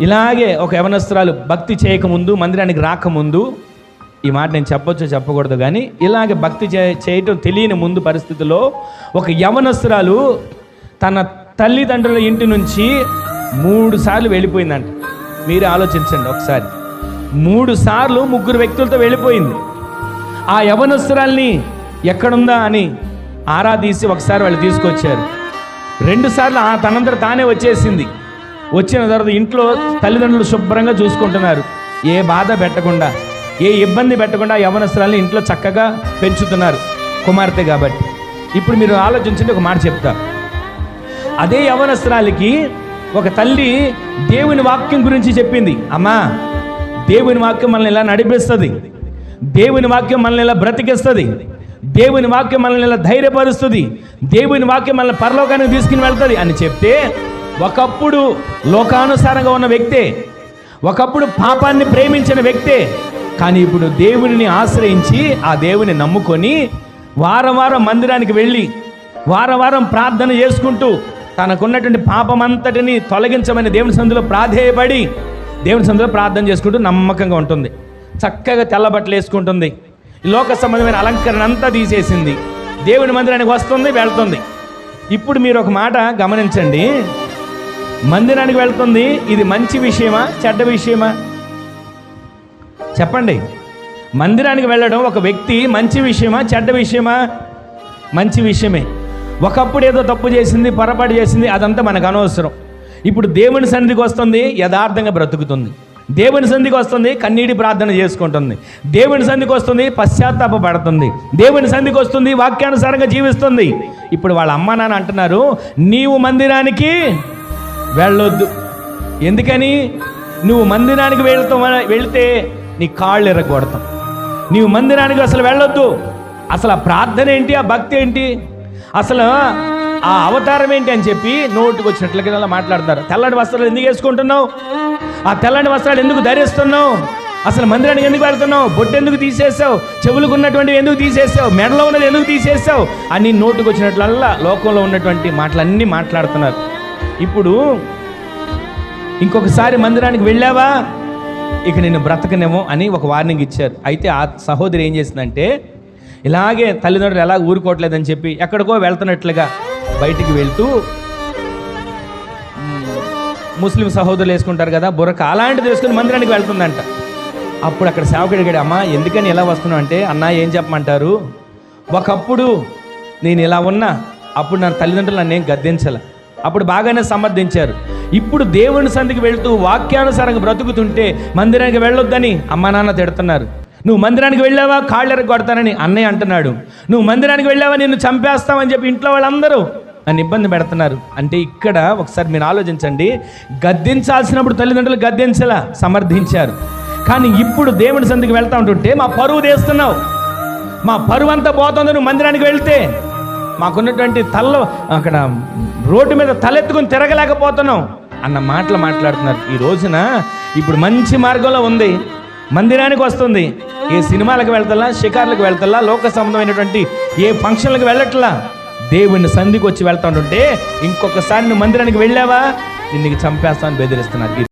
ఇలాగే ఒక యవనస్త్రాలు భక్తి చేయకముందు మందిరానికి రాకముందు ఈ మాట నేను చెప్పొచ్చు చెప్పకూడదు కానీ ఇలాగే భక్తి చే చేయటం తెలియని ముందు పరిస్థితిలో ఒక యవనస్త్రాలు తన తల్లిదండ్రుల ఇంటి నుంచి మూడు సార్లు వెళ్ళిపోయిందంట. మీరే ఆలోచించండి ఒకసారి. మూడు సార్లు ముగ్గురు వ్యక్తులతో వెళ్ళిపోయింది. ఆ యవనస్త్రాల్ని ఎక్కడుందా అని ఆరాధీసి ఒకసారి వాళ్ళు తీసుకొచ్చారు. రెండుసార్లు ఆ తనంతట తానే వచ్చేసింది. వచ్చిన తర్వాత ఇంట్లో తల్లిదండ్రులు శుభ్రంగా చూసుకుంటున్నారు. ఏ బాధ పెట్టకుండా ఏ ఇబ్బంది పెట్టకుండా యవనస్త్రాలను ఇంట్లో చక్కగా పెంచుతున్నారు కుమార్తె కాబట్టి. ఇప్పుడు మీరు ఆలోచించండి ఒక మాట చెప్తా. అదే యవనస్త్రాలకి ఒక తల్లి దేవుని వాక్యం గురించి చెప్పింది. అమ్మా దేవుని వాక్యం మనల్ని ఇలా నడిపిస్తుంది. దేవుని వాక్యం మనల్ని ఇలా బ్రతికిస్తుంది. దేవుని వాక్యం మనల్ని ఇలా ధైర్యపరుస్తుంది. దేవుని వాక్యం మనల్ని పరలోకానికి తీసుకుని వెళ్తుంది అని చెప్తే ఒకప్పుడు లోకానుసారంగా ఉన్న వ్యక్తే ఒకప్పుడు పాపాన్ని ప్రేమించిన వ్యక్తే కానీ ఇప్పుడు దేవునిని ఆశ్రయించి ఆ దేవుని నమ్ముకొని వారం వారం మందిరానికి వెళ్ళి వారం వారం ప్రార్థన చేసుకుంటూ తనకున్నటువంటి పాపమంతటిని తొలగించమని దేవుని సందులో ప్రాధేయపడి దేవుని సందులో ప్రార్థన చేసుకుంటూ నమ్మకంగా ఉంటుంది. చక్కగా తెల్లబట్టలు వేసుకుంటుంది. లోక సంబంధమైన అలంకరణ అంతా తీసేసింది. దేవుని మందిరానికి వస్తుంది వెళ్తుంది. ఇప్పుడు మీరు ఒక మాట గమనించండి. మందిరానికి వెళ్తుంది. ఇది మంచి విషయమా? చెడ్డ విషయమా? చెప్పండి. మందిరానికి వెళ్ళడం ఒక వ్యక్తి మంచి విషయమా చెడ్డ విషయమా? మంచి విషయమే. ఒకప్పుడు ఏదో తప్పు చేసింది పొరపాటు చేసింది అదంతా మనకు అనవసరం. ఇప్పుడు దేవుని సన్నిధికి వస్తుంది యథార్థంగా బ్రతుకుతుంది. దేవుని సంధికి వస్తుంది కన్నీటి ప్రార్థన చేసుకుంటుంది. దేవుని సంధికి వస్తుంది పశ్చాత్తాప పడుతుంది. దేవుని సంధికి వస్తుంది వాక్యానుసారంగా జీవిస్తుంది. ఇప్పుడు వాళ్ళ అమ్మ నాన్న అంటున్నారు నీవు మందిరానికి వెళ్ళొద్దు. ఎందుకని? నువ్వు మందిరానికి వెళ్తాం వెళ్తే నీ కాళ్ళు ఎరగొడతాం. నీవు మందిరానికి అసలు వెళ్ళొద్దు. అసలు ఆ ప్రార్థన ఏంటి? ఆ భక్తి ఏంటి? అసలు ఆ అవతారం ఏంటి అని చెప్పి నోటుకు వచ్చినట్లుగా మాట్లాడతారు. తెల్లటి వస్త్రాలు ఎందుకు వేసుకుంటున్నావు? ఆ తెల్లటి వస్త్రాలు ఎందుకు ధరిస్తున్నావు? అసలు మందిరానికి ఎందుకు వెళ్తున్నావు? బొట్టు ఎందుకు తీసేసావు? చెవులకు ఉన్నటువంటివి ఎందుకు తీసేసావు? మెడలో ఉన్నది ఎందుకు తీసేసావు? అని నోటుకు వచ్చినట్లల్లా లోకంలో ఉన్నటువంటి మాటలన్నీ మాట్లాడుతున్నారు. ఇప్పుడు ఇంకొకసారి మందిరానికి వెళ్ళావా? ఇక నేను బ్రతకనేమో అని ఒక వార్నింగ్ ఇచ్చారు. అయితే ఆ సహోదరి ఏం చేసిందంటే ఇలాగే తల్లిదండ్రులు ఎలా ఊరుకోవట్లేదని చెప్పి ఎక్కడికో వెళ్తున్నట్లుగా బయటికి వెళ్తూ ముస్లిం సహోదరులు వేసుకుంటారు కదా బుర్రక అలాంటిది వేసుకుని మందిరానికి వెళ్తుందంట. అప్పుడు అక్కడ సేవకుడు అడిగాడు అమ్మా ఎందుకని ఎలా వస్తున్నావు అంటే అన్న ఏం చెప్పమంటారు? ఒకప్పుడు నేను ఇలా ఉన్నా అప్పుడు నా తల్లిదండ్రులు నన్ను ఏం గద్దించాల. అప్పుడు బాగానే సమర్థించారు. ఇప్పుడు దేవుని సంధికి వెళ్తూ వాక్యానుసారంగా బ్రతుకుతుంటే మందిరానికి వెళ్ళొద్దని అమ్మ నాన్న తిడుతున్నారు. నువ్వు మందిరానికి వెళ్ళావా? కాళ్ళెరకు కొడతానని అన్నయ్య అంటున్నాడు. నువ్వు మందిరానికి వెళ్ళావా? నిన్ను చంపేస్తావని చెప్పి ఇంట్లో వాళ్ళందరూ నన్ను ఇబ్బంది పెడుతున్నారు. అంటే ఇక్కడ ఒకసారి మీరు ఆలోచించండి. గద్దించాల్సినప్పుడు తల్లిదండ్రులు గద్దించలా సమర్థించారు. కానీ ఇప్పుడు దేవుని సందికి వెళ్తా ఉంటుంటే మా పరువు తీస్తున్నావు. మా పరువు అంతా పోతుంది నువ్వు మందిరానికి వెళ్తే. మాకున్నటువంటి తలలో అక్కడ రోడ్డు మీద తలెత్తుకుని తిరగలేకపోతున్నాం అన్న మాటలు మాట్లాడుతున్నారు. ఈ రోజున ఇప్పుడు మంచి మార్గంలో ఉంది. మందిరానికి వస్తుంది. ఏ సినిమాలకు వెళ్తలా షికార్లకు వెళ్తలా లోక సంబంధమైనటువంటి ఏ ఫంక్షన్లకు వెళ్ళట్లా? దేవుని సంధికి వచ్చి వెళ్తా ఉంటుంటే ఇంకొకసారి నువ్వు మందిరానికి వెళ్ళావా? నిన్ను చంపేస్తాను బెదిరిస్తున్నారు.